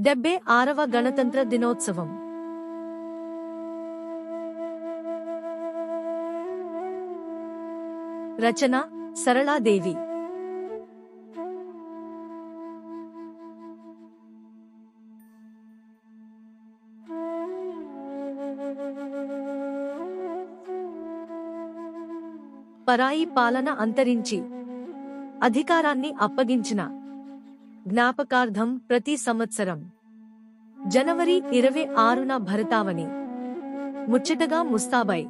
డెబ్బై ఆరవ గణతంత్ర దినోత్సవం. రచన సరళాదేవి. పరాయి పాలన అంతరించి అధికారాన్ని అప్పగించిన జ్ఞాపకార్థం ప్రతి సంవత్సరం. జనవరి ఇరవై ఆరున భరతావని. ముచ్చటగా ముస్తాబై.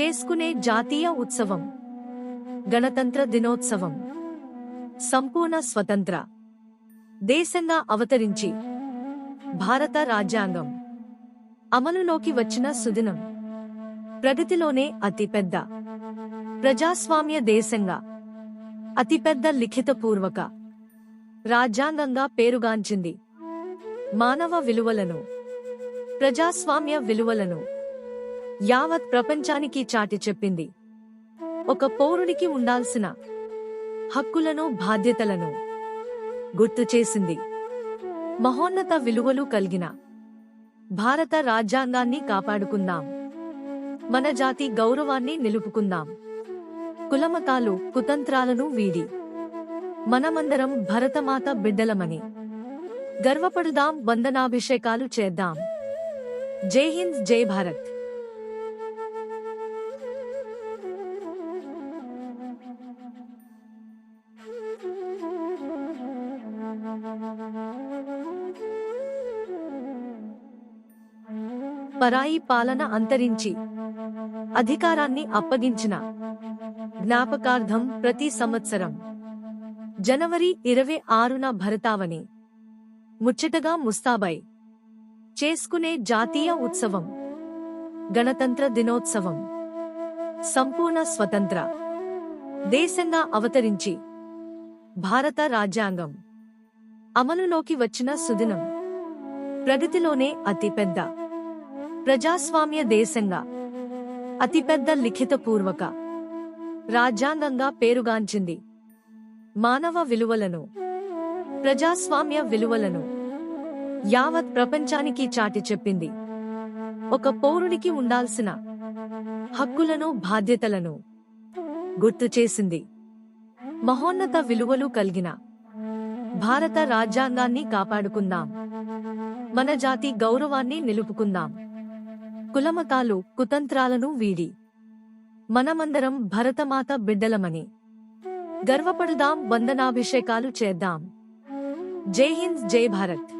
చేసుకునే జాతీయ ఉత్సవం. గణతంత్ర దినోత్సవం. సంపూర్ణ స్వతంత్ర. దేశంగా అవతరించి. భారత రాజ్యాంగం. అమలులోకి వచ్చిన సుదినం. ప్రగతిలోనే అతిపెద్ద. ప్రజాస్వామ్య దేశంగా. అతిపెద్ద లిఖితపూర్వక. రాజ్యాంగంగా పేరుగాంచింది. మానవ విలువలను ప్రజాస్వామ్య విలువలను యావత్ ప్రపంచానికి చాటి చెప్పింది. ఒక పౌరుడికి ఉండాల్సిన హక్కులను బాధ్యతలను గుర్తు చేసింది. మహోన్నత విలువలు కలిగిన భారత రాజ్యాంగాన్ని కాపాడుకుందాం. మన జాతి గౌరవాన్ని నిలుపుకుందాం. కులమతాలు కుతంత్రాలను వీడి మనమందరం భరతమాత బిడ్డలమని. గర్వపడుదాం వందనాభిషేకాలు చేద్దాం. జై హింద్ జై భారత్. పరాయి పాలన అంతరించి అధికారాన్ని అప్పగించిన జ్ఞాపకార్థం ప్రతి సంవత్సరం. జనవరి ఇరవై ఆరున భరతావని. ముచ్చటగా ముస్తాబై. చేసుకునే జాతీయ ఉత్సవం. గణతంత్ర దినోత్సవం. సంపూర్ణ స్వతంత్ర. దేశంగా అవతరించి. భారత రాజ్యాంగం. అమలులోకి వచ్చిన సుదినం. ప్రగతిలోనే అతిపెద్ద. ప్రజాస్వామ్య దేశంగా. అతిపెద్ద లిఖితపూర్వక. రాజ్యాంగంగా పేరుగాంచింది. మానవ విలువలను ప్రజాస్వామ్య విలువలను యావత్ ప్రపంచానికి చాటి చెప్పింది. ఒక పౌరుడికి ఉండాల్సిన హక్కులను బాధ్యతలను గుర్తు చేసింది. మహోన్నత విలువలు కలిగిన భారత రాజ్యాంగాన్ని కాపాడుకుందాం. మన జాతి గౌరవాన్ని నిలుపుకుందాం. కులమతాలు కుతంత్రాలను వీడి. మనమందరం భరతమాత బిడ్డలమని. గర్వపడుదాం వందనాభిషేకాలు చేద్దాం. జై హింద్ జై భారత్.